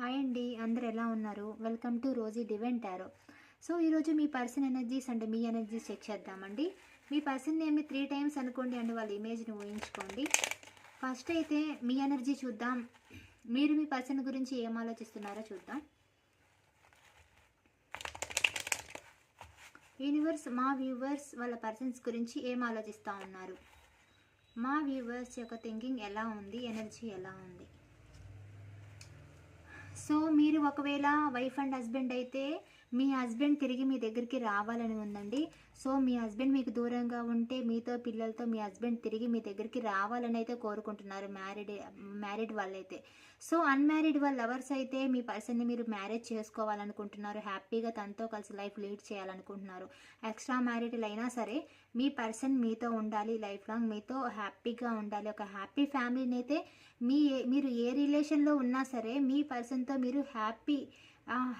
Hi అండి అందరు ఎలా ఉన్నారు? Welcome to Rosy Divine Tarot. So ఈరోజు మీ పర్సన్ ఎనర్జీస్ అండ్ మీ ఎనర్జీస్ చెక్ చేద్దామండి. మీ పర్సన్ ఏమి త్రీ టైమ్స్ అనుకోండి అండి వాళ్ళ ఇమేజ్ని ఊహించుకోండి. ఫస్ట్ అయితే మీ ఎనర్జీ చూద్దాం. మీరు మీ పర్సన్ గురించి ఏం ఆలోచిస్తున్నారో చూద్దాం. యూనివర్స్ మా వ్యూవర్స్ వాళ్ళ పర్సన్స్ గురించి ఏం ఆలోచిస్తూ ఉన్నారు? మా వ్యూవర్స్ యొక్క థింకింగ్ ఎలా ఉంది? ఎనర్జీ ఎలా ఉంది? సో మీరు ఒకవేళ వైఫ్ అండ్ హస్బెండ్ అయితే మీ హస్బెండ్ తిరిగి మీ దగ్గరికి రావాలని ఉందండి. సో మీ హస్బెండ్ మీకు దూరంగా ఉంటే మీతో పిల్లలతో మీ హస్బెండ్ తిరిగి మీ దగ్గరికి రావాలని అయితే కోరుకుంటున్నారు మ్యారీడ్ మ్యారీడ్ వాళ్ళైతే. సో అన్మ్యారీడ్ వాళ్ళ లవర్స్ అయితే మీ పర్సన్ని మీరు మ్యారేజ్ చేసుకోవాలనుకుంటున్నారు. హ్యాపీగా తనతో కలిసి లైఫ్ లీడ్ చేయాలనుకుంటున్నారు. ఎక్స్ట్రా మ్యారీడ్ అయినా సరే మీ పర్సన్ మీతో ఉండాలి లైఫ్ లాంగ్. మీతో హ్యాపీగా ఉండాలి. ఒక హ్యాపీ ఫ్యామిలీని అయితే మీ మీరు ఏ రిలేషన్లో ఉన్నా సరే మీ పర్సన్తో మీరు హ్యాపీ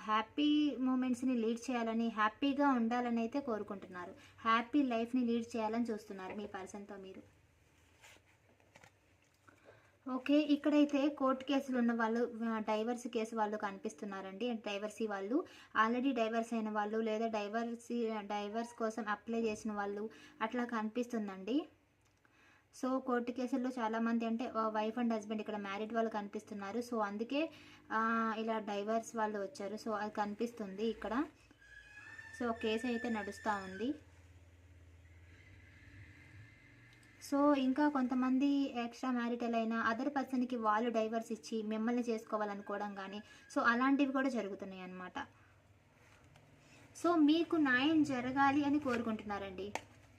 హ్యాపీ మూమెంట్స్ని లీడ్ చేయాలని హ్యాపీగా ఉండాలని అయితే కోరుకుంటున్నారు. హ్యాపీ లైఫ్ని లీడ్ చేయాలని చూస్తున్నారు మీ పర్సన్తో మీరు. ఓకే ఇక్కడైతే కోర్టు కేసులు ఉన్న వాళ్ళు డైవర్స్ కేసు వాళ్ళు కనిపిస్తున్నారండి. డైవర్సీ వాళ్ళు ఆల్రెడీ డైవర్స్ అయిన వాళ్ళు లేదా డైవర్సీ డైవర్స్ కోసం అప్లై చేసిన వాళ్ళు అట్లా కనిపిస్తుందండి. సో కోర్టు కేసుల్లో చాలామంది అంటే వైఫ్ అండ్ హస్బెండ్ ఇక్కడ మ్యారీడ్ వాళ్ళు కనిపిస్తున్నారు. సో అందుకే ఇలా డైవర్స్ వాళ్ళు వచ్చారు. సో అది కనిపిస్తుంది ఇక్కడ. సో కేసు అయితే నడుస్తూ ఉంది. సో ఇంకా కొంతమంది ఎక్స్ట్రా మ్యారిటల్ అయిన అదర్ పర్సన్కి వాళ్ళు డైవర్స్ ఇచ్చి మిమ్మల్ని చేసుకోవాలనుకోవడం కానీ సో అలాంటివి కూడా జరుగుతున్నాయి అన్నమాట సో మీకు న్యాయం జరగాలి అని కోరుకుంటున్నారండి.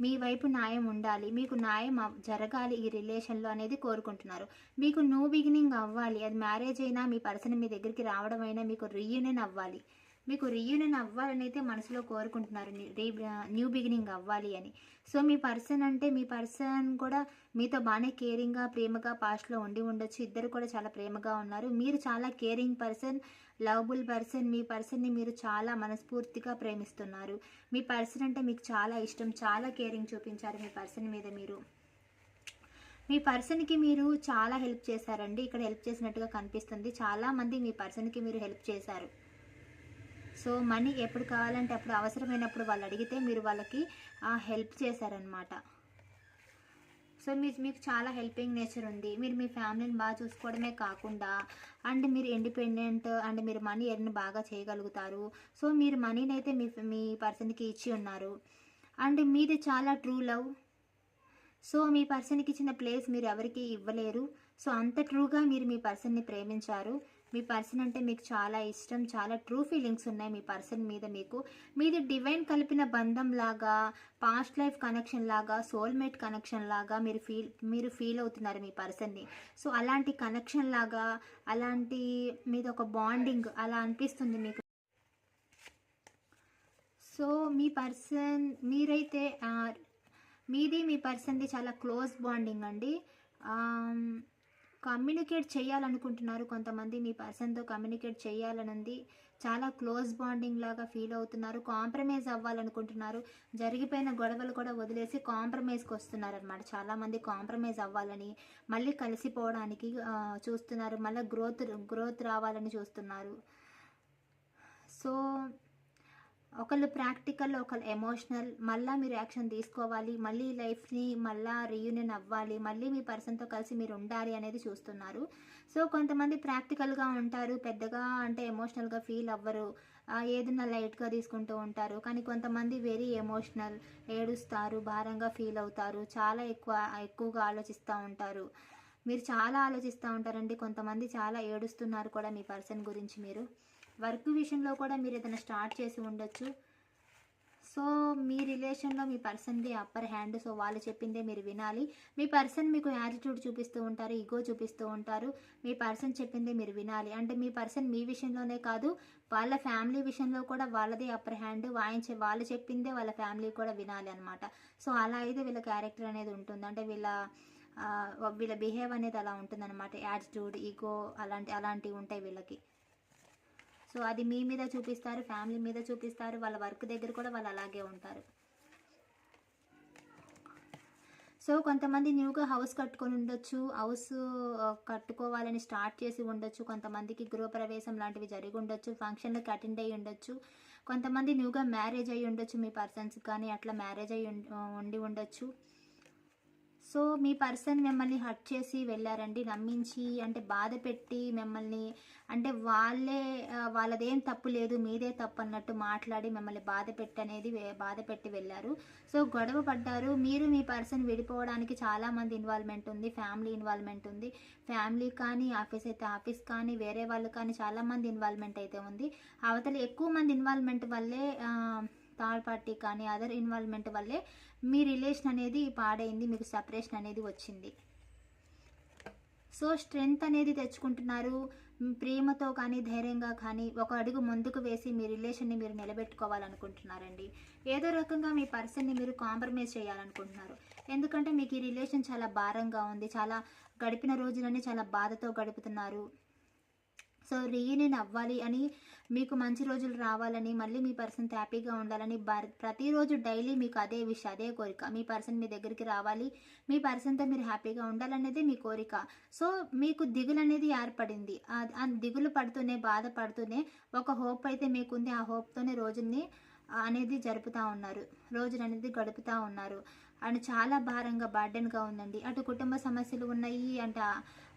మీ వైపు న్యాయం ఉండాలి. మీకు న్యాయం అవ్- జరగాలి ఈ రిలేషన్లో అనేది కోరుకుంటున్నారు. మీకు న్యూ బిగినింగ్ అవ్వాలి. అది మ్యారేజ్ అయినా మీ పర్సన్ మీ దగ్గరికి రావడం అయినా మీకు రీయూనియన్ అవ్వాలి. మీకు రీయూనియన్ అవ్వాలని అయితే మనసులో కోరుకుంటున్నారు. రీ న్యూ బిగినింగ్ అవ్వాలి అని. సో మీ పర్సన్ అంటే మీ పర్సన్ కూడా మీతో బాగానే కేరింగ్గా ప్రేమగా పాస్ట్లో ఉండి ఉండొచ్చు. ఇద్దరు కూడా చాలా ప్రేమగా ఉన్నారు. మీరు చాలా కేరింగ్ పర్సన్ లవబుల్ పర్సన్ మీ పర్సన్ని మీరు చాలా మనస్ఫూర్తిగా ప్రేమిస్తున్నారు. మీ పర్సన్ అంటే మీకు చాలా ఇష్టం. చాలా కేరింగ్ చూపించారు మీ పర్సన్ మీద మీరు. మీ పర్సన్కి మీరు చాలా హెల్ప్ చేశారండి. ఇక్కడ హెల్ప్ చేసినట్టుగా కనిపిస్తుంది. చాలామంది మీ పర్సన్కి మీరు హెల్ప్ చేశారు. సో మనీ ఎప్పుడు కావాలంటే అప్పుడు అవసరమైనప్పుడు వాళ్ళు అడిగితే మీరు వాళ్ళకి హెల్ప్ చేశారనమాట సో మీరు మీకు చాలా హెల్పింగ్ నేచర్ ఉంది. మీరు మీ ఫ్యామిలీని బాగా చూసుకోవడమే కాకుండా అండ్ మీరు ఇండిపెండెంట్ అండ్ మీరు మనీ ఎర్న్ బాగా చేయగలుగుతారు. సో మీరు మనీని అయితే మీ మీ పర్సన్కి ఇచ్చి ఉన్నారు. అండ్ మీది చాలా ట్రూ లవ్. సో మీ పర్సన్కి ఇచ్చిన ప్లేస్ మీరు ఎవరికి ఇవ్వలేరు. సో అంత ట్రూగా మీరు మీ పర్సన్ని ప్రేమించారు. మీ పర్సన్ అంటే మీకు చాలా ఇష్టం చాలా ట్రూ ఫీలింగ్స్ ఉన్నాయి మీ పర్సన్ మీద మీకు. మీది డివైన్ కలిపిన బంధం లాగా పాస్ట్ లైఫ్ కనెక్షన్ లాగా సోల్మేట్ కనెక్షన్ లాగా మీరు ఫీల్ మీరు ఫీల్ అవుతున్నారు మీ పర్సన్ని. సో అలాంటి కనెక్షన్ లాగా అలాంటి మీద ఒక బాండింగ్ అలా అనిపిస్తుంది మీకు. సో మీ పర్సన్ మీరైతే మీది మీ పర్సన్ది చాలా క్లోజ్ బాండింగ్ అండి. కమ్యూనికేట్ చేయాలనుకుంటున్నారు కొంతమంది. మీ పర్సన్తో కమ్యూనికేట్ చేయాలనుంది చాలా క్లోజ్ బాండింగ్ లాగా ఫీల్ అవుతున్నారు. కాంప్రమైజ్ అవ్వాలనుకుంటున్నారు. జరిగిపోయిన గొడవలు కూడా వదిలేసి కాంప్రమైజ్కి వస్తున్నారు అనమాట చాలామంది కాంప్రమైజ్ అవ్వాలని మళ్ళీ కలిసిపోవడానికి చూస్తున్నారు. మళ్ళీ గ్రోత్ గ్రోత్ రావాలని చూస్తున్నారు. సో ఒకళ్ళు ప్రాక్టికల్ ఒకళ్ళు ఎమోషనల్. మళ్ళీ మీరు యాక్షన్ తీసుకోవాలి మళ్ళీ లైఫ్ని మళ్ళీ రీయూనియన్ అవ్వాలి మళ్ళీ మీ పర్సన్తో కలిసి మీరు ఉండాలి అనేది చూస్తున్నారు. సో కొంతమంది ప్రాక్టికల్గా ఉంటారు పెద్దగా అంటే ఎమోషనల్గా ఫీల్ అవ్వరు. ఏదన్నా ఏదైనా లైట్గా తీసుకుంటూ ఉంటారు. కానీ కొంతమంది వెరీ ఎమోషనల్ ఏడుస్తారు భారంగా ఫీల్ అవుతారు చాలా ఎక్కువ ఎక్కువగా ఆలోచిస్తూ ఉంటారు. మీరు చాలా ఆలోచిస్తూ ఉంటారండి. కొంతమంది చాలా ఏడుస్తున్నారు కూడా మీ పర్సన్ గురించి మీరు. వర్క్ విషయంలో కూడా మీరు ఏదైనా స్టార్ట్ చేసి ఉండొచ్చు. సో మీ రిలేషన్లో మీ పర్సన్ది అప్పర్ హ్యాండ్ సో వాళ్ళు చెప్పిందే మీరు వినాలి. మీ పర్సన్ మీకు యాటిట్యూడ్ చూపిస్తూ ఉంటారు ఈగో చూపిస్తూ ఉంటారు. మీ పర్సన్ చెప్పిందే మీరు వినాలి. అంటే మీ పర్సన్ మీ విషయంలోనే కాదు వాళ్ళ ఫ్యామిలీ విషయంలో కూడా వాళ్ళదే అప్పర్ హ్యాండ్ వాయించే వాళ్ళు చెప్పిందే వాళ్ళ ఫ్యామిలీ కూడా వినాలి అనమాట సో అలా అయితే వీళ్ళ క్యారెక్టర్ అనేది ఉంటుంది. అంటే వీళ్ళ వీళ్ళ బిహేవ్ అనేది అలా ఉంటుంది అనమాట యాటిట్యూడ్ ఈగో అలాంటి అలాంటివి ఉంటాయి వీళ్ళకి. సో అది మీ మీద చూపిస్తారు ఫ్యామిలీ మీద చూపిస్తారు వాళ్ళ వర్క్ దగ్గర కూడా వాళ్ళు అలాగే ఉంటారు. సో కొంతమంది న్యూగా హౌస్ కట్టుకొని ఉండొచ్చు హౌస్ కట్టుకోవాలని స్టార్ట్ చేసి ఉండొచ్చు కొంతమందికి గృహప్రవేశం లాంటివి జరిగి ఉండొచ్చు ఫంక్షన్లకు అటెండ్ అయ్యి ఉండొచ్చు కొంతమంది న్యూగా మ్యారేజ్ అయ్యి ఉండొచ్చు మీ పర్సన్స్ కానీ అట్లా మ్యారేజ్ అయ్యి ఉండి ఉండొచ్చు. సో మీ పర్సన్ మిమ్మల్ని హట్ చేసి వెళ్ళారండి నమ్మించి అంటే బాధ పెట్టి మిమ్మల్ని అంటే వాళ్ళే వాళ్ళదేం తప్పు లేదు మీదే తప్పు అన్నట్టు మాట్లాడి మిమ్మల్ని బాధ పెట్టి అనేది బాధ పెట్టి వెళ్ళారు. సో గొడవ పడ్డారు. మీరు మీ పర్సన్ విడిపోవడానికి చాలా మంది ఇన్వాల్వ్మెంట్ ఉంది ఫ్యామిలీ ఇన్వాల్వ్మెంట్ ఉంది. ఫ్యామిలీ కానీ ఆఫీస్ అయితే ఆఫీస్ కానీ వేరే వాళ్ళు కానీ చాలామంది ఇన్వాల్వ్మెంట్ అయితే ఉంది. అవతల ఎక్కువ మంది ఇన్వాల్వ్మెంట్ వల్లే థర్డ్ పార్టీ కానీ అదర్ ఇన్వాల్వ్మెంట్ వల్లే మీ రిలేషన్ అనేది పాడైంది మీకు సపరేషన్ అనేది వచ్చింది. సో స్ట్రెంగ్త్ అనేది తెచ్చుకుంటున్నారు. ప్రేమతో కానీ ధైర్యంగా కానీ ఒక అడుగు ముందుకు వేసి మీ రిలేషన్ని మీరు నిలబెట్టుకోవాలనుకుంటున్నారండి. ఏదో రకంగా మీ పర్సన్ని మీరు కాంప్రమైజ్ చేయాలనుకుంటున్నారు. ఎందుకంటే మీకు ఈ రిలేషన్ చాలా భారంగా ఉంది చాలా గడిపిన రోజులన్నీ చాలా బాధతో గడుపుతున్నారు. సో రీయూనియన్ అవ్వాలి అని మీకు మంచి రోజులు రావాలని మళ్ళీ మీ పర్సన్ హ్యాపీగా ఉండాలని ప్రతిరోజు డైలీ మీకు అదే విషయం అదే కోరిక. మీ పర్సన్ మీ దగ్గరికి రావాలి మీ పర్సన్తో మీరు హ్యాపీగా ఉండాలనేది మీ కోరిక. సో మీకు దిగులు అనేది ఏర్పడింది. ఆ- దిగులు పడుతూనే బాధపడుతూనే ఒక హోప్ అయితే మీకుంది. ఆ హోప్తోనే రోజుని అనేది జరుపుతూ ఉన్నారు. రోజులు అనేది గడుపుతూ ఉన్నారు. అండ్ చాలా భారంగా బర్డెన్గా ఉందండి. అటు కుటుంబ సమస్యలు ఉన్నాయి అంటే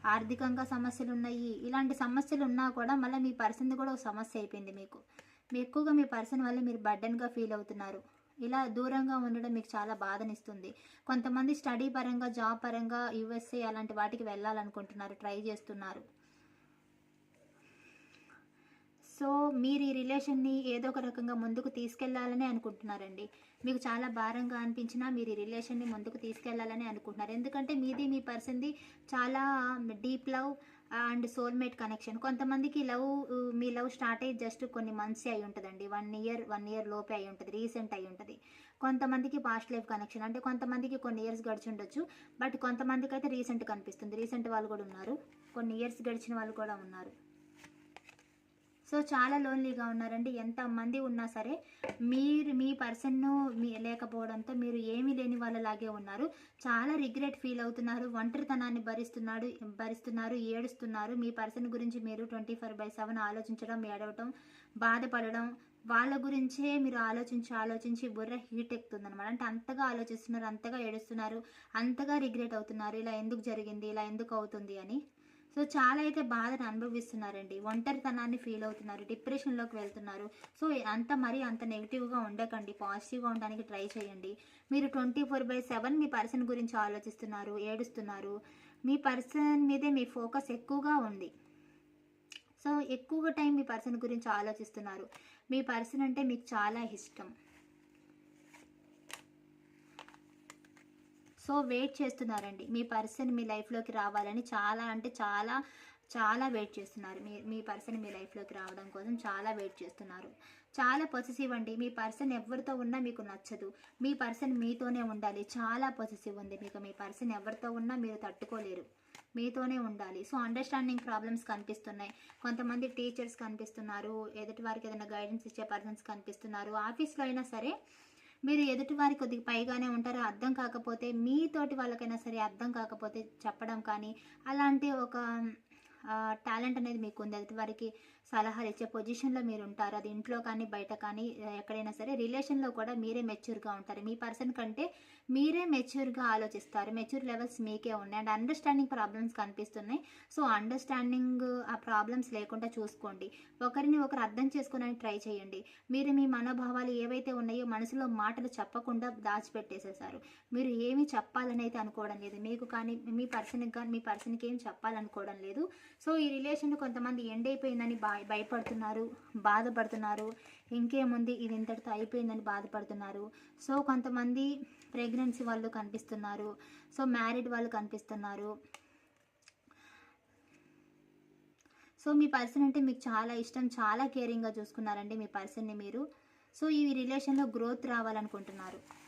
ఆర్థికంగా సమస్యలు ఉన్నాయి. ఇలాంటి సమస్యలు ఉన్నా కూడా మళ్ళీ మీ పర్సన్ కూడా ఒక సమస్య అయిపోయింది మీకు. మీ ఎక్కువగా మీ పర్సన్ వల్ల మీరు బర్డెన్గా ఫీల్ అవుతున్నారు. ఇలా దూరంగా ఉండడం మీకు చాలా బాధనిస్తుంది. కొంతమంది స్టడీ పరంగా జాబ్ పరంగా యూఎస్ఏ అలాంటి వాటికి వెళ్ళాలనుకుంటున్నారు ట్రై చేస్తున్నారు. సో మీరు ఈ రిలేషన్ని ఏదో ఒక రకంగా ముందుకు తీసుకెళ్ళాలని అనుకుంటున్నారండి. మీకు చాలా భారంగా అనిపించినా మీరు ఈ రిలేషన్ని ముందుకు తీసుకెళ్ళాలని అనుకుంటున్నారు. ఎందుకంటే మీది మీ పర్సన్ది చాలా deep love and soulmate connection. కొంతమందికి లవ్ మీ లవ్ స్టార్ట్ అయ్యి జస్ట్ కొన్ని మంత్స్ అయి ఉంటుందండి. వన్ ఇయర్ వన్ ఇయర్ లోపే అయి ఉంటుంది రీసెంట్ అయి ఉంటుంది. కొంతమందికి పాస్ట్ లైఫ్ కనెక్షన్ అంటే కొంతమందికి కొన్ని ఇయర్స్ గడిచి ఉండొచ్చు బట్ కొంతమందికి అయితే రీసెంట్ కనిపిస్తుంది. రీసెంట్ వాళ్ళు కూడా ఉన్నారు కొన్ని ఇయర్స్ గడిచిన వాళ్ళు కూడా ఉన్నారు. సో చాలా లోన్లీగా ఉన్నారండి. ఎంతమంది ఉన్నా సరే మీరు మీ పర్సన్ను మీ లేకపోవడంతో మీరు ఏమీ లేని వాళ్ళలాగే ఉన్నారు. చాలా రిగ్రెట్ ఫీల్ అవుతున్నారు. ఒంటరితనాన్ని భరిస్తున్నాడు భరిస్తున్నారు ఏడుస్తున్నారు. మీ పర్సన్ గురించి మీరు ట్వంటీ ఫోర్ బై సెవెన్ ఆలోచించడం ఏడవటం బాధపడడం వాళ్ళ గురించే మీరు ఆలోచించి ఆలోచించి బుర్ర హీట్ ఎక్కుతుంది అనమాట అంటే అంతగా ఆలోచిస్తున్నారు అంతగా ఏడుస్తున్నారు అంతగా రిగ్రెట్ అవుతున్నారు. ఇలా ఎందుకు జరిగింది ఇలా ఎందుకు అవుతుంది అని. సో చాలా అయితే బాధను అనుభవిస్తున్నారండి. ఒంటరితనాన్ని ఫీల్ అవుతున్నారు. డిప్రెషన్లోకి వెళ్తున్నారు. సో అంత మరీ అంత నెగిటివ్గా ఉండకండి. పాజిటివ్గా ఉండడానికి ట్రై చేయండి. మీరు ట్వంటీ ఫోర్ బై సెవెన్ మీ పర్సన్ గురించి ఆలోచిస్తున్నారు ఏడుస్తున్నారు. మీ పర్సన్ మీదే మీ ఫోకస్ ఎక్కువగా ఉంది. సో ఎక్కువగా టైం మీ పర్సన్ గురించి ఆలోచిస్తున్నారు. మీ పర్సన్ అంటే మీకు చాలా ఇష్టం. సో వెయిట్ చేస్తున్నారండి. మీ పర్సన్ మీ లైఫ్లోకి రావాలని చాలా అంటే చాలా చాలా వెయిట్ చేస్తున్నారు. మీ మీ పర్సన్ మీ లైఫ్లోకి రావడం కోసం చాలా వెయిట్ చేస్తున్నారు. చాలా పొసెసివ్ అండి. మీ పర్సన్ ఎవరితో ఉన్నా మీకు నచ్చదు. మీ పర్సన్ మీతోనే ఉండాలి. చాలా పొసెసివ్ ఉంది మీకు. మీ పర్సన్ ఎవరితో ఉన్నా మీరు తట్టుకోలేరు. మీతోనే ఉండాలి. సో అండర్స్టాండింగ్ ప్రాబ్లమ్స్ కనిపిస్తున్నాయి. కొంతమంది టీచర్స్ కనిపిస్తున్నారు. ఎదుటి వారికి ఏదైనా గైడెన్స్ ఇచ్చే పర్సన్స్ కనిపిస్తున్నారు. ఆఫీస్లో అయినా సరే మీరు ఎదుటి వారి కొద్దిగా పైగానే ఉంటారు. అర్థం కాకపోతే మీతోటి వాళ్ళకైనా సరే అర్థం కాకపోతే చెప్పడం కానీ అలాంటి ఒక టాలెంట్ అనేది మీకు ఉంది ఎదుటి వారికి సలహాలు ఇచ్చే పొజిషన్లో మీరు ఉంటారు అది ఇంట్లో కానీ బయట కానీ ఎక్కడైనా సరే రిలేషన్లో కూడా మీరే మెచ్యూర్గా ఉంటారు. మీ పర్సన్ కంటే మీరే మెచ్యూర్గా ఆలోచిస్తారు. మెచ్యూర్ లెవెల్స్ మీకే ఉన్నాయి. అండ్ అండర్స్టాండింగ్ ప్రాబ్లమ్స్ కనిపిస్తున్నాయి. సో అండర్స్టాండింగ్ ఆ ప్రాబ్లమ్స్ లేకుండా చూసుకోండి. ఒకరిని ఒకరు అర్థం చేసుకోవడానికి ట్రై చేయండి. మీరు మీ మనోభావాలు ఏవైతే ఉన్నాయో మనసులో మాటలు చెప్పకుండా దాచిపెట్టేసేసారు. మీరు ఏమి చెప్పాలని అయితే అనుకోవడం లేదు. మీకు కానీ మీ పర్సన్కి కానీ మీ పర్సన్కి ఏం చెప్పాలనుకోవడం లేదు. సో ఈ రిలేషన్ కొంతమంది ఎండ్ అయిపోయిందని బా భయపడుతున్నారు బాధపడుతున్నారు. ఇంకేముంది? ఇది ఇంతటితో అయిపోయిందని బాధపడుతున్నారు. సో కొంతమంది ప్రెగ్నెన్సీ వాళ్ళు కనిపిస్తున్నారు. సో మ్యారీడ్ వాళ్ళు కనిపిస్తున్నారు. సో మీ పర్సన్ అంటే మీకు చాలా ఇష్టం చాలా కేరింగ్గా చూసుకున్నారండి మీ పర్సన్ని మీరు. సో ఈ రిలేషన్లో గ్రోత్ రావాలనుకుంటున్నారు.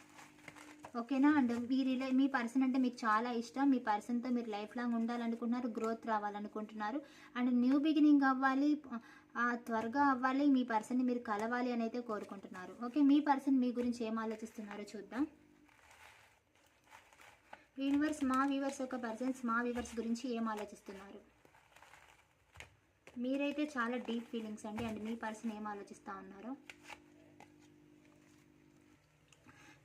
ఓకేనా? అండ్ మీ రిలే మీ పర్సన్ అంటే మీకు చాలా ఇష్టం. మీ పర్సన్తో మీరు లైఫ్ లాంగ్ ఉండాలనుకుంటున్నారు గ్రోత్ రావాలనుకుంటున్నారు. అండ్ న్యూ బిగినింగ్ అవ్వాలి త్వరగా అవ్వాలి మీ పర్సన్ని మీరు కలవాలి అని అయితే కోరుకుంటున్నారు. ఓకే మీ పర్సన్ మీ గురించి ఏం ఆలోచిస్తున్నారో చూద్దాం. యూనివర్స్ మా వ్యూవర్స్ యొక్క పర్సన్స్ మా వ్యూవర్స్ గురించి ఏం ఆలోచిస్తున్నారు? మీరైతే చాలా డీప్ ఫీలింగ్స్ అండి. అండ్ మీ పర్సన్ ఏం ఆలోచిస్తూ ఉన్నారో?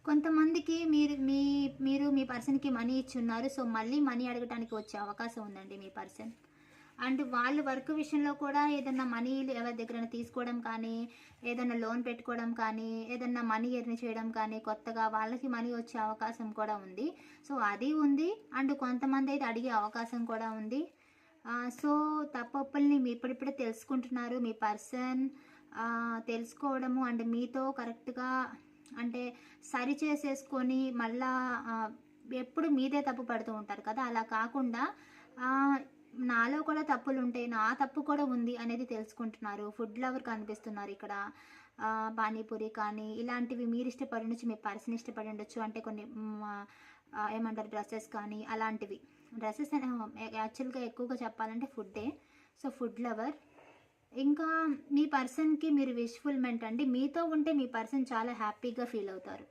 కొంతమందికి మీరు మీ మీరు మీ పర్సన్కి మనీ ఇచ్చున్నారు సో మళ్ళీ మనీ అడగడానికి వచ్చే అవకాశం ఉందండి మీ పర్సన్. అండ్ వాళ్ళు వర్క్ విషయంలో కూడా ఏదన్నా మనీ ఎవరి దగ్గర తీసుకోవడం కానీ ఏదన్నా లోన్ పెట్టుకోవడం కానీ ఏదన్నా మనీ ఎర్న్ చేయడం కానీ కొత్తగా వాళ్ళకి మనీ వచ్చే అవకాశం కూడా ఉంది. సో అది ఉంది. అండ్ కొంతమంది అయితే అడిగే అవకాశం కూడా ఉంది. సో తప్పొప్పుల్ని మీ ఇప్పుడిప్పుడే తెలుసుకుంటున్నారు మీ పర్సన్. తెలుసుకోవడము అండ్ మీతో కరెక్ట్గా అంటే సరి చేసేసుకొని మళ్ళా ఎప్పుడు మీదే తప్పు పడుతూ ఉంటారు కదా అలా కాకుండా నాలో కూడా తప్పులు ఉంటాయి నా తప్పు కూడా ఉంది అనేది తెలుసుకుంటున్నారు. ఫుడ్ లవర్ కనిపిస్తున్నారు ఇక్కడ. పానీపూరి కానీ ఇలాంటివి మీరు ఇష్టపడి ఉండొచ్చు మీ పర్సన్ ఇష్టపడి ఉండొచ్చు. అంటే కొన్ని ఏమంటారు డ్రెస్సెస్ కానీ అలాంటివి. డ్రెస్సెస్ యాక్చువల్గా ఎక్కువగా చెప్పాలంటే ఫుడ్డే. సో ఫుడ్ లవర్ ఇంకా మీ పర్సన్కి మీరు విష్ఫుల్మెంట్ అండి. మీతో ఉంటే మీ పర్సన్ చాలా హ్యాపీగా ఫీల్ అవుతారు.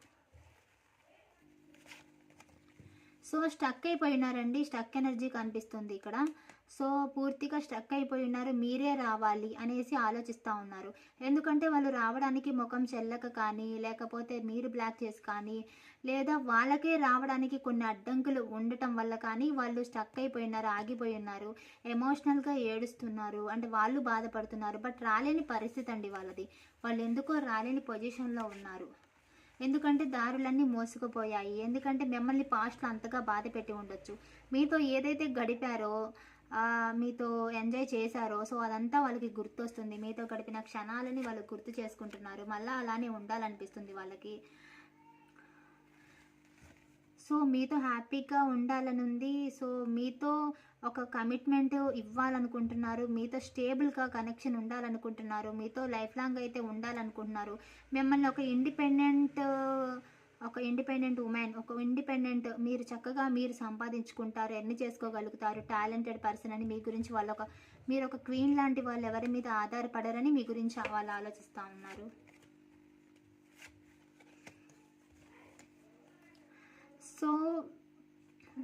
సో స్టక్ అయిపోయినారండి. స్టక్ ఎనర్జీ కనిపిస్తుంది ఇక్కడ. సో పూర్తిగా స్ట్రక్ అయిపోయి ఉన్నారు మీరే రావాలి అనేసి ఆలోచిస్తూ ఉన్నారు. ఎందుకంటే వాళ్ళు రావడానికి ముఖం చెల్లక కానీ లేకపోతే మీరు బ్లాక్ చేసి కానీ లేదా వాళ్ళకే రావడానికి కొన్ని అడ్డంకులు ఉండటం వల్ల కానీ వాళ్ళు స్టక్ అయిపోయి ఉన్నారు ఆగిపోయి ఉన్నారు ఎమోషనల్గా ఏడుస్తున్నారు. అంటే వాళ్ళు బాధపడుతున్నారు బట్ రాలేని పరిస్థితి అండి వాళ్ళది. వాళ్ళు ఎందుకో రాలేని పొజిషన్లో ఉన్నారు. ఎందుకంటే దారులన్నీ మోసుకుపోయాయి. ఎందుకంటే మిమ్మల్ని పాస్ట్లో అంతగా బాధ పెట్టి ఉండొచ్చు. మీతో ఏదైతే గడిపారో మీతో ఎంజాయ్ చేశారో సో అదంతా వాళ్ళకి గుర్తొస్తుంది. మీతో గడిపిన క్షణాలని వాళ్ళు గుర్తు చేసుకుంటున్నారు. మళ్ళీ అలానే ఉండాలనిపిస్తుంది వాళ్ళకి. సో మీతో హ్యాపీగా ఉండాలని ఉంది సో మీతో ఒక కమిట్మెంట్ ఇవ్వాలనుకుంటున్నారు. మీతో స్టేబుల్గా కనెక్షన్ ఉండాలనుకుంటున్నారు. మీతో లైఫ్ లాంగ్ అయితే ఉండాలనుకుంటున్నారు. మిమ్మల్ని ఒక ఇండిపెండెంట్ ఒక ఇండిపెండెంట్ ఉమెన్ ఒక ఇండిపెండెంట్ మీరు చక్కగా మీరు సంపాదించుకుంటారు ఎన్ని చేసుకోగలుగుతారు టాలెంటెడ్ పర్సన్ అని మీ గురించి వాళ్ళు ఒక మీరు ఒక క్వీన్ లాంటి వాళ్ళు ఎవరి మీద ఆధారపడరని మీ గురించి వాళ్ళు ఆలోచిస్తూ ఉన్నారు. సో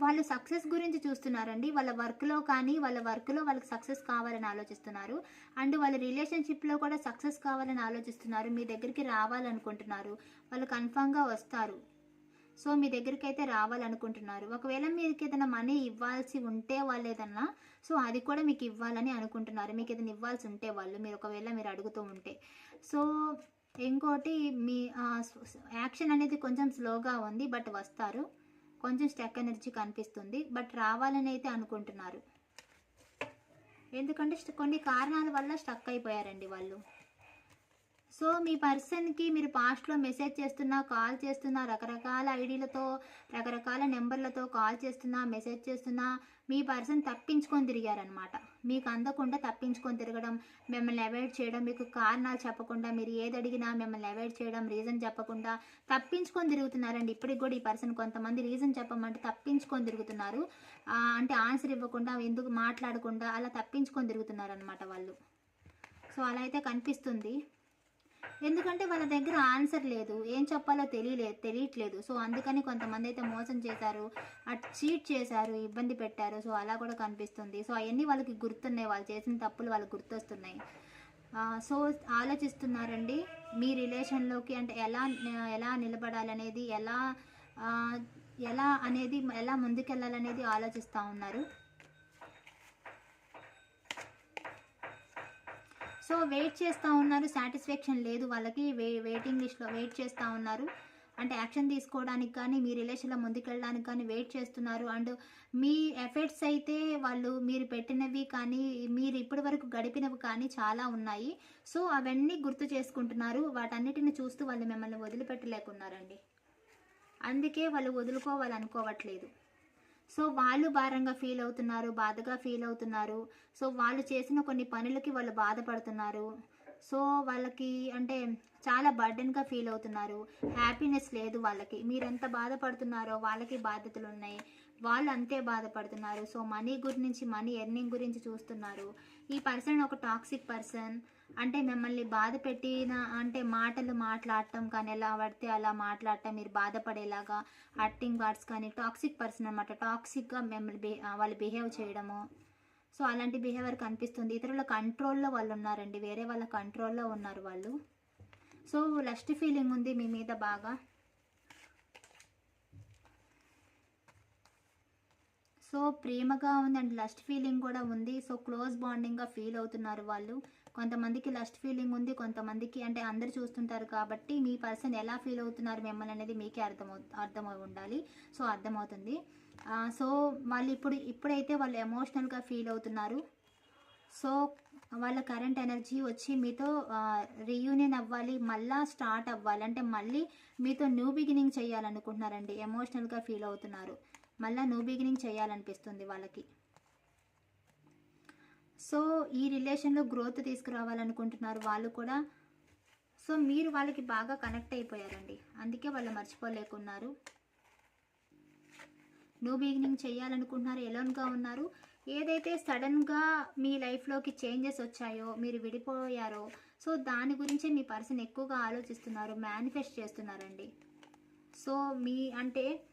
వాళ్ళు సక్సెస్ గురించి చూస్తున్నారండి. వాళ్ళ వర్క్లో కానీ వాళ్ళ వర్క్లో వాళ్ళకి సక్సెస్ కావాలని ఆలోచిస్తున్నారు. అండ్ వాళ్ళ రిలేషన్షిప్లో కూడా సక్సెస్ కావాలని ఆలోచిస్తున్నారు. మీ దగ్గరికి రావాలనుకుంటున్నారు. వాళ్ళు కన్ఫామ్గా వస్తారు. సో మీ దగ్గరికి అయితే రావాలనుకుంటున్నారు. ఒకవేళ మీకు ఏదైనా మనీ ఇవ్వాల్సి ఉంటే వాళ్ళు ఏదన్నా సో అది కూడా మీకు ఇవ్వాలని అనుకుంటున్నారు. మీకు ఏదైనా ఇవ్వాల్సి ఉంటే వాళ్ళు మీరు ఒకవేళ మీరు అడుగుతూ ఉంటే. సో ఇంకోటి మీ యాక్షన్ అనేది కొంచెం స్లోగా ఉంది బట్ వస్తారు. కొంచెం స్టక్ ఎనర్జీ కనిపిస్తుంది బట్ రావాలని అయితే అనుకుంటున్నారు. ఎందుకంటే కొన్ని కారణాల వల్ల స్టక్ అయిపోయారండి వాళ్ళు. సో మీ పర్సన్కి మీరు పాస్ట్లో మెసేజ్ చేస్తున్నా కాల్ చేస్తున్నా రకరకాల ఐడీలతో రకరకాల నెంబర్లతో కాల్ చేస్తున్నా మెసేజ్ చేస్తున్నా మీ పర్సన్ తప్పించుకొని తిరిగారనమాట. మీకు అందకుండా తప్పించుకొని తిరగడం మిమ్మల్ని అవాయిడ్ చేయడం మీకు కారణాలు చెప్పకుండా మీరు ఏది అడిగినా మిమ్మల్ని అవాయిడ్ చేయడం రీజన్ చెప్పకుండా తప్పించుకొని తిరుగుతున్నారండి. ఇప్పటికి కూడా ఈ పర్సన్ కొంతమంది రీజన్ చెప్పమంటే తప్పించుకొని తిరుగుతున్నారు. అంటే ఆన్సర్ ఇవ్వకుండా ఎందుకు మాట్లాడకుండా అలా తప్పించుకొని తిరుగుతున్నారనమాట వాళ్ళు. సో అలా అయితే కనిపిస్తుంది. ఎందుకంటే వాళ్ళ దగ్గర ఆన్సర్ లేదు. ఏం చెప్పాలో తెలియలేదు తెలియట్లేదు. సో అందుకని కొంతమంది అయితే మోసం చేశారు. అటు చీట్ చేశారు ఇబ్బంది పెట్టారు. సో అలా కూడా కనిపిస్తుంది. సో అవన్నీ వాళ్ళకి గుర్తున్నాయి. వాళ్ళు చేసిన తప్పులు వాళ్ళకి గుర్తొస్తున్నాయి. సో ఆలోచిస్తున్నారండి. మీ రిలేషన్లోకి అంటే ఎలా ఎలా నిలబడాలనేది ఎలా ఎలా అనేది ఎలా ముందుకెళ్ళాలనేది ఆలోచిస్తూ ఉన్నారు. సో వెయిట్ చేస్తూ ఉన్నారు. సాటిస్ఫాక్షన్ లేదు. వాళ్ళకి వే వెయిటింగ్ లిస్ట్లో వెయిట్ చేస్తూ ఉన్నారు. అంటే యాక్షన్ తీసుకోవడానికి కానీ మీ రిలేషన్లో ముందుకెళ్ళడానికి కానీ వెయిట్ చేస్తున్నారు. అండ్ మీ ఎఫర్ట్స్ అయితే వాళ్ళు మీరు పెట్టినవి కానీ మీరు ఇప్పటి వరకు గడిపినవి కానీ చాలా ఉన్నాయి. సో అవన్నీ గుర్తు చేసుకుంటున్నారు. వాటన్నిటిని చూస్తూ వాళ్ళు మిమ్మల్ని వదిలిపెట్టలేకున్నారండి. అందుకే వాళ్ళు వదులుకోవాలనుకోవట్లేదు. సో వాళ్ళు భారంగా ఫీల్ అవుతున్నారు బాధగా ఫీల్ అవుతున్నారు. సో వాళ్ళు చేసిన కొన్ని పనులకి వాళ్ళు బాధపడుతున్నారు. సో వాళ్ళకి అంటే చాలా బర్డెన్గా ఫీల్ అవుతున్నారు. హ్యాపీనెస్ లేదు వాళ్ళకి. మీరు ఎంత బాధపడుతున్నారో వాళ్ళకి బాధ్యతలు ఉన్నాయి. వాళ్ళు అంతే బాధపడుతున్నారు. సో మనీ గురించి మనీ ఎర్నింగ్ గురించి చూస్తున్నారు. ఈ పర్సన్ ఒక టాక్సిక్ పర్సన్ అంటే మిమ్మల్ని బాధ పెట్టిన అంటే మాటలు మాట్లాడటం కానీ ఎలా పడితే అలా మాట్లాడటం మీరు బాధపడేలాగా హర్టింగ్ వర్డ్స్ కానీ టాక్సిక్ పర్సన్ అనమాట టాక్సిక్గా మిమ్మల్ని వాళ్ళు బిహేవ్ చేయడము. సో అలాంటి బిహేవియర్ కనిపిస్తుంది. ఇతరుల కంట్రోల్లో వాళ్ళు ఉన్నారండి. వేరే వాళ్ళ కంట్రోల్లో ఉన్నారు వాళ్ళు. సో లస్ట్ ఫీలింగ్ ఉంది మీ మీద బాగా. సో ప్రేమగా ఉందండి. లస్ట్ ఫీలింగ్ కూడా ఉంది. సో క్లోజ్ బాండింగ్గా ఫీల్ అవుతున్నారు వాళ్ళు. కొంతమందికి లస్ట్ ఫీలింగ్ ఉంది కొంతమందికి అంటే అందరు చూస్తుంటారు కాబట్టి మీ పర్సన్ ఎలా ఫీల్ అవుతున్నారు మిమ్మల్ని అనేది మీకే అర్థమవు అర్థమై ఉండాలి. సో అర్థమవుతుంది. సో వాళ్ళు ఇప్పుడు ఇప్పుడైతే వాళ్ళు ఎమోషనల్గా ఫీల్ అవుతున్నారు. సో వాళ్ళ కరెంట్ ఎనర్జీ వచ్చి మీతో రీయూనియన్ అవ్వాలి మళ్ళా స్టార్ట్ అవ్వాలి. అంటే మళ్ళీ మీతో న్యూ బిగినింగ్ చేయాలనుకుంటున్నారండి ఎమోషనల్గా ఫీల్ అవుతున్నారు. మళ్ళీ న్యూ బిగినింగ్ చేయాలనిపిస్తుంది వాళ్ళకి. సో ఈ రిలేషన్లో గ్రోత్ తీసుకురావాలనుకుంటున్నారు వాళ్ళు కూడా. సో మీరు వాళ్ళకి బాగా కనెక్ట్ అయిపోయారండి. అందుకే వాళ్ళు మర్చిపోలేకున్నారు. న్యూ బిగినింగ్ చేయాలనుకుంటున్నారు ఎలోన్గా ఉన్నారు. ఏదైతే సడన్గా మీ లైఫ్లోకి చేంజెస్ వచ్చాయో మీరు విడిపోయారో సో దాని గురించి మీ పర్సన్ ఎక్కువగా ఆలోచిస్తున్నారు మేనిఫెస్ట్ చేస్తున్నారండి. సో మీ అంటే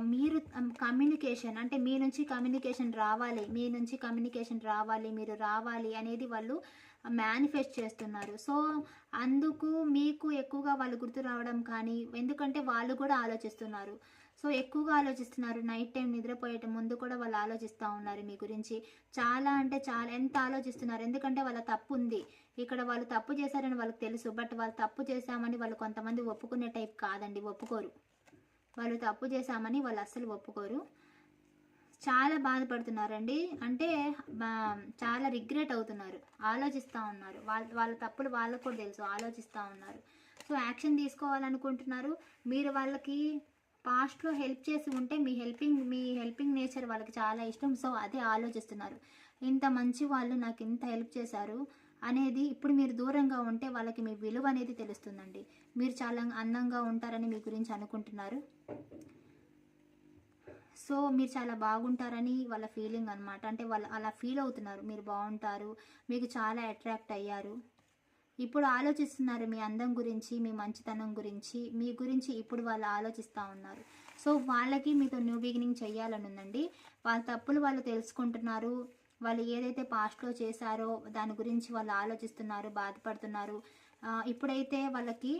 మీరు కమ్యూనికేషన్ అంటే మీ నుంచి కమ్యూనికేషన్ రావాలి మీ నుంచి కమ్యూనికేషన్ రావాలి మీరు రావాలి అనేది వాళ్ళు మేనిఫెస్ట్ చేస్తున్నారు. సో అందుకు మీకు ఎక్కువగా వాళ్ళు గుర్తు రావడం కానీ ఎందుకంటే వాళ్ళు కూడా ఆలోచిస్తున్నారు. సో ఎక్కువగా ఆలోచిస్తున్నారు. నైట్ టైం నిద్రపోయేట ముందు కూడా వాళ్ళు ఆలోచిస్తూ ఉన్నారు మీ గురించి. చాలా అంటే చాలా ఎంత ఆలోచిస్తున్నారు? ఎందుకంటే వాళ్ళ తప్పు ఉంది. ఇక్కడ వాళ్ళు తప్పు చేశారని వాళ్ళకి తెలుసు. బట్ వాళ్ళు తప్పు చేశామని వాళ్ళు కొంతమంది ఒప్పుకునే టైప్ కాదండి ఒప్పుకోరు. వాళ్ళు తప్పు చేశామని వాళ్ళు అస్సలు ఒప్పుకోరు. చాలా బాధపడుతున్నారండి. అంటే చాలా రిగ్రెట్ అవుతున్నారు. ఆలోచిస్తూ ఉన్నారు. వాళ్ళ వాళ్ళ తప్పులు వాళ్ళకు కూడా తెలుసు. ఆలోచిస్తూ ఉన్నారు. సో యాక్షన్ తీసుకోవాలనుకుంటున్నారు. మీరు వాళ్ళకి పాస్ట్లో హెల్ప్ చేసి ఉంటే మీ హెల్పింగ్ మీ హెల్పింగ్ నేచర్ వాళ్ళకి చాలా ఇష్టం. సో అదే ఆలోచిస్తున్నారు. ఇంత మంచి వాళ్ళు నాకు ఇంత హెల్ప్ చేశారు అనేది ఇప్పుడు మీరు దూరంగా ఉంటే వాళ్ళకి మీ విలువ అనేది తెలుస్తుందండి. మీరు చాలా అందంగా ఉంటారని మీ గురించి అనుకుంటున్నారు. సో మీరు చాలా బాగుంటారని వాళ్ళ ఫీలింగ్ అనమాట అంటే వాళ్ళు అలా ఫీల్ అవుతున్నారు. మీరు బాగుంటారు. మీకు చాలా అట్రాక్ట్ అయ్యారు. ఇప్పుడు ఆలోచిస్తున్నారు మీ అందం గురించి మీ మంచితనం గురించి. మీ గురించి ఇప్పుడు వాళ్ళు ఆలోచిస్తూ ఉన్నారు. సో వాళ్ళకి మీతో న్యూ బిగినింగ్ చేయాలని ఉందండి. వాళ్ళ తప్పులు వాళ్ళు తెలుసుకుంటున్నారు. వాళ్ళు ఏదైతే పాస్ట్లో చేశారో దాని గురించి వాళ్ళు ఆలోచిస్తున్నారు బాధపడుతున్నారు. ఇప్పుడైతే వాళ్ళకి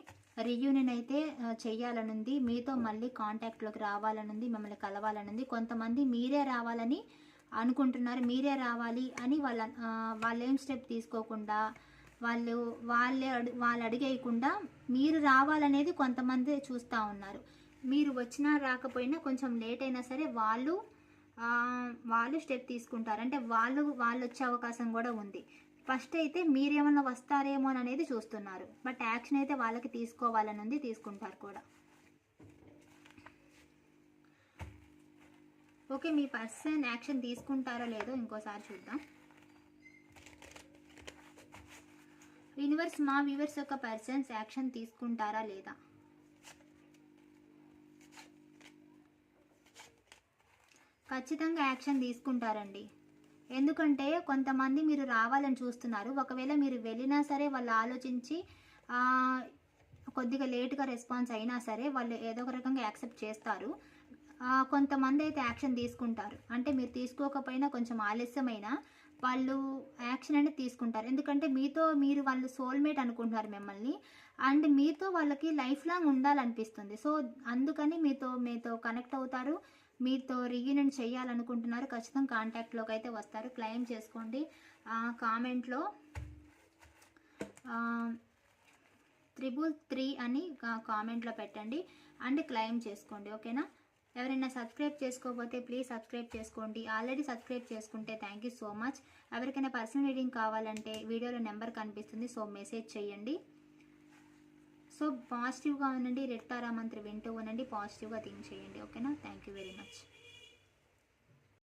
రియూనియన్ అయితే ఆ, చెయ్యాలనుంది మీతో మళ్ళీ కాంటాక్ట్లోకి రావాలనుంది మిమ్మల్ని కలవాలనుంది. కొంతమంది మీరే రావాలని అనుకుంటున్నారు మీరే రావాలి అని వాళ్ళ వాళ్ళు ఏం స్టెప్ తీసుకోకుండా వాళ్ళు వాళ్ళే అడు వాళ్ళు అడిగేయకుండా మీరు రావాలనేది కొంతమంది చూస్తూ ఉన్నారు. మీరు వచ్చినా రాకపోయినా కొంచెం లేట్ అయినా సరే వాళ్ళు వాళ్ళు స్టెప్ తీసుకుంటారు. అంటే వాళ్ళు వాళ్ళు వచ్చే అవకాశం కూడా ఉంది. ఫస్ట్ అయితే మీరేమన్నా వస్తారేమో అని అనేది చూస్తున్నారు. బట్ యాక్షన్ అయితే వాళ్ళకి తీసుకోవాలని ఉంది తీసుకుంటారు కూడా. ఓకే మీ పర్సన్ యాక్షన్ తీసుకుంటారో లేదో ఇంకోసారి చూద్దాం. యూనివర్స్ మా వ్యూవర్స్ యొక్క పర్సన్స్ యాక్షన్ తీసుకుంటారా లేదా? ఖచ్చితంగా యాక్షన్ తీసుకుంటారండి. ఎందుకంటే కొంతమంది మీరు రావాలని చూస్తున్నారు. ఒకవేళ మీరు వెళ్ళినా సరే వాళ్ళు ఆలోచించి కొద్దిగా లేట్గా రెస్పాన్స్ అయినా సరే వాళ్ళు ఏదో ఒక రకంగా యాక్సెప్ట్ చేస్తారు. కొంతమంది అయితే యాక్షన్ తీసుకుంటారు. అంటే మీరు తీసుకోకపోయినా కొంచెం ఆలస్యమైనా వాళ్ళు యాక్షన్ అనేది తీసుకుంటారు. ఎందుకంటే మీతో మీరు వాళ్ళు సోల్మేట్ అనుకుంటున్నారు మిమ్మల్ని. అండ్ మీతో వాళ్ళకి లైఫ్ లాంగ్ ఉండాలనిపిస్తుంది. సో అందుకని మీతో మీతో కనెక్ట్ అవుతారు. మీతో రీయూనియన్ చేయాలనుకుంటున్నారు ఖచ్చితంగా కాంటాక్ట్లోకి అయితే వస్తారు. క్లెయిమ్ చేసుకోండి. కామెంట్లో త్రిబుల్ త్రీ అని కామెంట్లో పెట్టండి అండ్ క్లెయిమ్ చేసుకోండి. ఓకేనా ఎవరైనా సబ్స్క్రైబ్ చేసుకోకపోతే ప్లీజ్ సబ్స్క్రైబ్ చేసుకోండి. ఆల్రెడీ సబ్స్క్రైబ్ చేసుకుంటే థ్యాంక్ యూ సో మచ్ ఎవరికైనా పర్సనల్ రీడింగ్ కావాలంటే వీడియోలో నెంబర్ కనిపిస్తుంది సో మెసేజ్ చేయండి. సో పాజిటివ్గా ఉండండి రెడ్ తారా మంత్రి వింటూ ఉండండి పాజిటివ్గా థింక్ చేయండి ఓకేనా థ్యాంక్ యూ వెరీ మచ్